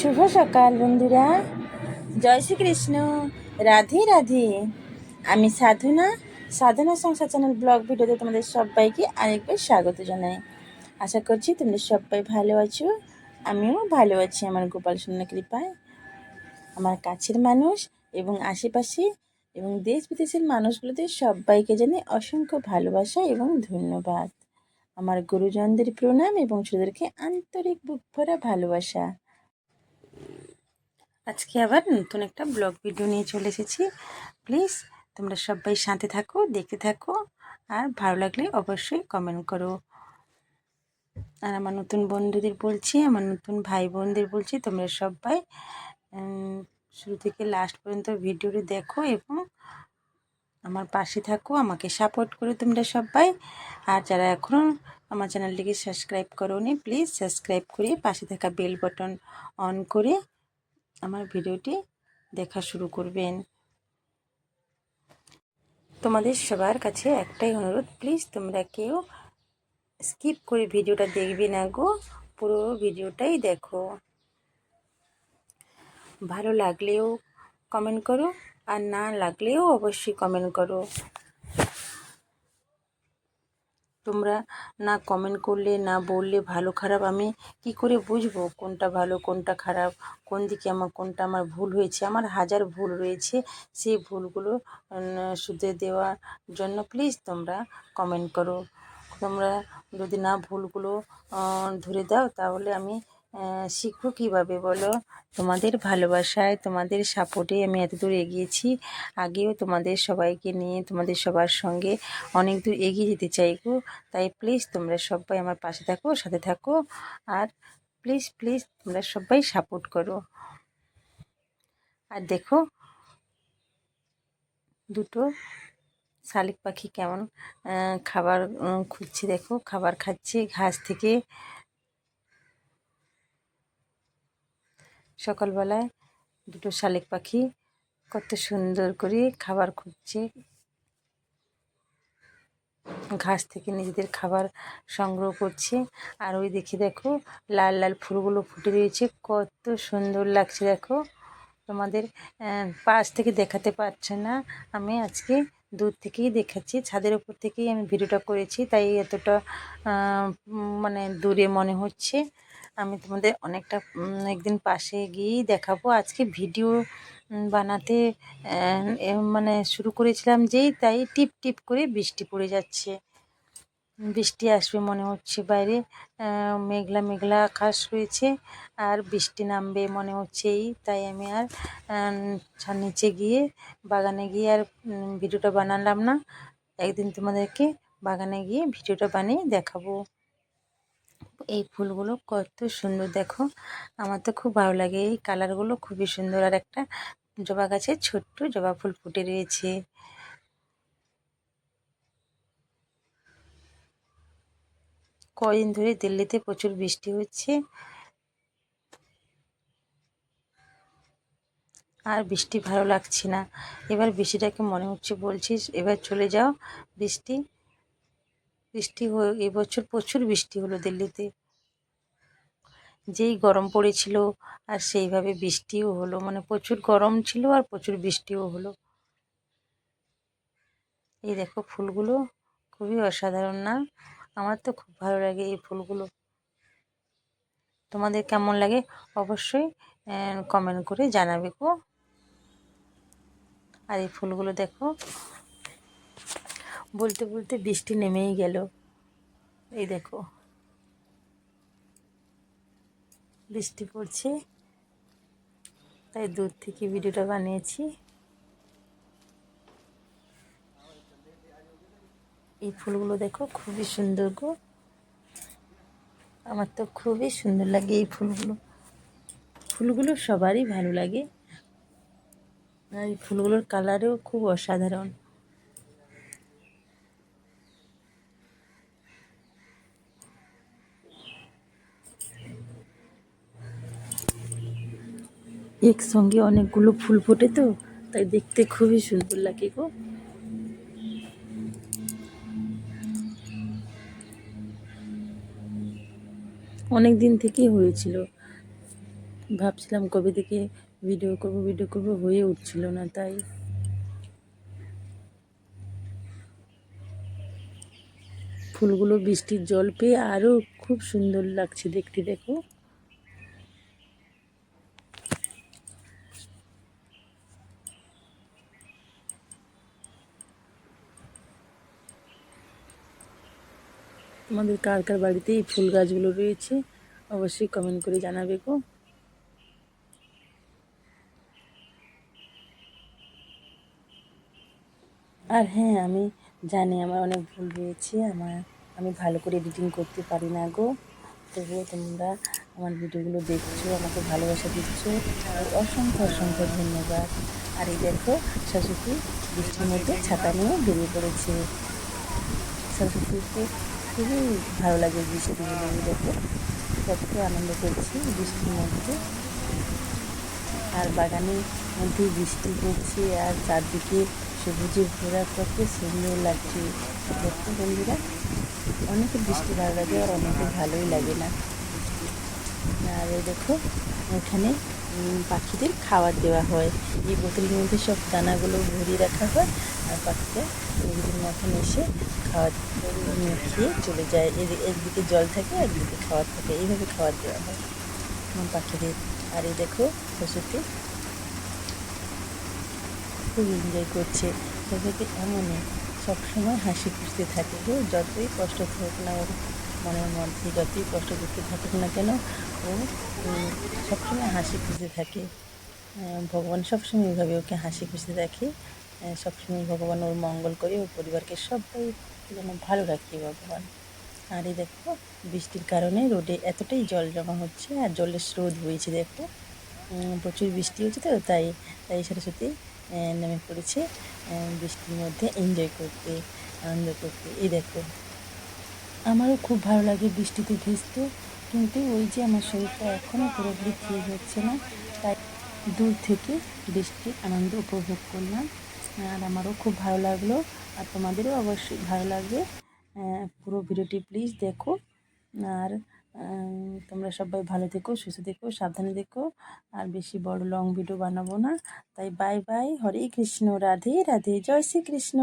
শুভ সকাল, বন্ধুরা। জয় শ্রীকৃষ্ণ। রাধে রাধে। আমি সাধনা। সাধনা সংসার চ্যানেল ব্লগ ভিডিওতে তোমাদের সবাইকে আরেকবার স্বাগত জানাই। আশা করছি তোমরা সবাই ভালো আছো। আমিও ভালো আছি, আমার গোপাল শূন্য কৃপায়। আমার কাছের মানুষ এবং আশেপাশে এবং দেশ বিদেশের মানুষগুলোতে সবাইকে জানি অসংখ্য ভালোবাসা এবং ধন্যবাদ। আমার গুরুজনদের প্রণাম এবং ছোটদেরকে আন্তরিক বুক ভরা ভালোবাসা। আজকে আবার নতুন একটা ব্লগ ভিডিও নিয়ে চলে এসেছি। প্লিজ তোমরা সবাই সাথে থাকো, দেখতে থাকো, আর ভালো লাগলে অবশ্যই কমেন্ট করো। আর আমার নতুন বন্ধুদের বলছি, আমার নতুন ভাই বোনদের বলছি, তোমরা সবাই শুরু থেকে লাস্ট পর্যন্ত ভিডিওটি দেখো এবং আমার পাশে থাকো, আমাকে সাপোর্ট করো তোমরা সবাই। আর যারা এখনও আমার চ্যানেলটিকে সাবস্ক্রাইব করোনি প্লিজ সাবস্ক্রাইব করে পাশে থাকা বেল বাটন অন করে আমার ভিডিওটি দেখা শুরু করবেন। তোমাদের সবার কাছে একটাই অনুরোধ প্লিজ তোমরা কেউ স্কিপ করে ভিডিওটা দেখবে না গো, পুরো ভিডিওটাই দেখো। ভালো লাগলেও কমেন্ট করো, আর না লাগলেও অবশ্যই কমেন্ট করো। তোমরা না কমেন্ট করলে, না বললে ভালো খারাপ, আমি কি করে বুঝব কোনটা ভালো, কোনটা খারাপ, কোন দিকে আমার, কোনটা আমার ভুল হয়েছে? আমার হাজার ভুল রয়েছে, সেই ভুলগুলো শুধরে দেওয়ার জন্য প্লিজ তোমরা কমেন্ট করো। তোমরা যদি না ভুলগুলো ধরে দাও, তাহলে আমি শিখব কীভাবে বলো? তোমাদের ভালোবাসায়, তোমাদের সাপোর্টে আমি এত দূর এগিয়েছি। আগেও তোমাদের সবাইকে নিয়ে, তোমাদের সবার সঙ্গে অনেক দূর এগিয়ে যেতে চাই গো। তাই প্লিজ তোমরা সবাই আমার পাশে থাকো, সাথে থাকো। আর প্লিজ প্লিজ তোমরা সবাই সাপোর্ট করো। আর দেখো, দুটো শালিক পাখি কেমন খাবার খুঁজছে। দেখো, খাবার খাচ্ছে, ঘাস থেকে সকালবেলায় দুটো শালিক পাখি কত সুন্দর করে খাবার খুঁজছে। ঘাস থেকে নিজেদের খাবার সংগ্রহ করছে। আর ওই দেখি দেখো, লাল লাল ফুলগুলো ফুটে রয়েছে। কত সুন্দর লাগছে দেখো। তোমাদের পাশ থেকে দেখাতে পারছে না। আমি আজকে দূর থেকেই দেখাচ্ছি। ছাদের উপর থেকেই আমি ভিডিওটা করেছি, তাই এতটা মানে দূরে মনে হচ্ছে। আমি তোমাদের অনেকটা একদিন পাশে গিয়েই দেখাবো। আজকে ভিডিও বানাতে মানে শুরু করেছিলাম যেই, তাই টিপ টিপ করে বৃষ্টি পড়ে যাচ্ছে। বৃষ্টি আসবে মনে হচ্ছে বাইরে মেঘলা মেঘলা আকাশ রয়েছে আর বৃষ্টি নামবে মনে হচ্ছে এই, তাই আমি আর নিচে গিয়ে, বাগানে গিয়ে আর ভিডিওটা বানালাম না। একদিন তোমাদেরকে বাগানে গিয়ে ভিডিওটা বানিয়ে দেখাবো। এই ফুলগুলো কত সুন্দর দেখো। আমার তো খুব ভালো লাগে। এই কালারগুলো খুবই সুন্দর। আর একটা জবা গাছে ছোট্ট জবা ফুল ফুটে রয়েছে। কদিন ধরে দিল্লিতে প্রচুর বৃষ্টি হচ্ছে। আর বৃষ্টি ভালো লাগছে না। এবার বৃষ্টিটাকে মনে হচ্ছে বলছিস এবার চলে যাও বৃষ্টি। বৃষ্টি হয়ে এবছর প্রচুর বৃষ্টি হলো দিল্লিতে। যেই গরম পড়েছিল আর সেইভাবে বৃষ্টিও হলো। মানে প্রচুর গরম ছিল আর প্রচুর বৃষ্টিও হলো। এই দেখো ফুলগুলো খুবই অসাধারণ না? আমার তো খুব ভালো লাগে এই ফুলগুলো। তোমাদের কেমন লাগে অবশ্যই কমেন্ট করে জানাবে গো। আর এই ফুলগুলো দেখো, বলতে বলতে বৃষ্টি নেমেই গেল। এই দেখো। বৃষ্টি পড়ছে। তাই দূর থেকে ভিডিওটা বানিয়েছি। এই ফুলগুলো দেখো, খুবই সুন্দর গো। আমার তো খুবই সুন্দর লাগে এই ফুলগুলো। ফুলগুলো সবারই ভালো লাগে। আর এই ফুলগুলোর কালারেও খুব অসাধারণ। একসঙ্গে অনেকগুলো ফুল ফোটে তো, তাই দেখতে খুবই সুন্দর লাগে গো। অনেক দিন থেকেই হয়েছিল। ভাবছিলাম কবে থেকে ভিডিও করব ভিডিও করব, হয়ে উঠছিল না তাই। ফুলগুলো বৃষ্টির জল পেয়ে আরও খুব সুন্দর লাগছে দেখতে, দেখো। তোমাদের কার কার বাড়িতে এই ফুল গাছগুলো রয়েছে, অবশ্যই কমেন্ট করে জানাবে গো। আর হ্যাঁ আমি জানি আমার অনেক ভুল রয়েছে আমার, আমি ভালো করে এডিটিং করতে পারি না গো। তবুও তোমরা আমার ভিডিওগুলো দেখছ, আমাকে ভালোবাসা দিচ্ছ। আর অসংখ্য অসংখ্য ধন্যবাদ। আর এই দেখো, শাশুড়ি বৃষ্টির মধ্যে ছাতা নিয়ে বেরিয়ে পড়েছে। সরস্বতীকে খুবই ভালো লাগে বৃষ্টিগুলো দেখো কত আনন্দ করছি বৃষ্টির মধ্যে। আর বাগানে মধ্যে বৃষ্টি পড়ছে আর চারদিকে সবুজে ঘোরা কত সুন্দর লাগছে। দেখো বন্ধুরা, অনেকে বৃষ্টি ভালো লাগে, আর অনেকে ভালোই লাগে না। আর দেখো, ওখানে পাখিদের খাবার দেওয়া হয়। এই বোতলের মধ্যে সব দানাগুলো ভরিয়ে রাখা হয়। আর পাখিটা নিজেদের মতন এসে খাবার খেয়ে চলে যায়। একদিকে জল থাকে, একদিকে খাবার থাকে। এইভাবে খাবার দেওয়া হয়। পাখিদের। আর এই দেখো পশুতে খুব এনজয় করছে। সবাইকে এমনই সবসময় হাসি খুশিতে থাকে। গো যতই কষ্ট থাকুক না ওর মনের মধ্যে যতই কষ্ট করতে থাকুক না কেন, ও সবসময় হাসি খুশিতে থাকে। ভগবান সবসময় এইভাবে ওকে হাসি খুশিতে রাখে। সবসময় ভগবান ওর মঙ্গল করে ওর পরিবারকে সবাই যেন ভালো রাখে ভগবান। আর এই দেখো, বৃষ্টির কারণে রোডে এতটাই জল জমা হচ্ছে আর জলের স্রোত বইছে দেখো। প্রচুর বৃষ্টি হচ্ছে তো, তাই তাই সরস্বতী নেমে পড়েছে বৃষ্টির মধ্যে এনজয় করতে, আনন্দ করতে। এই দেখো, আমারও খুব ভালো লাগে বৃষ্টিতে ভিজতে, কিন্তু ওই যে আমার শরীরটা এখনও পুরোপুরি ঠিক হচ্ছে না, তাই দূর থেকে বৃষ্টির আনন্দ উপভোগ করলাম। আর আমারও খুব ভালো লাগল আর তোমাদেরও অবশ্যই ভালো লাগবে। পুরো ভিডিওটি প্লিজ দেখো। আর তোমরা সবাই ভালো থেকো, সুস্থ থেকো, সাবধানে দেখো আর বেশি বড় লং ভিডিও বানাবো না। তাই বাই বাই হরে কৃষ্ণ, রাধে রাধে, জয় শ্রীকৃষ্ণ।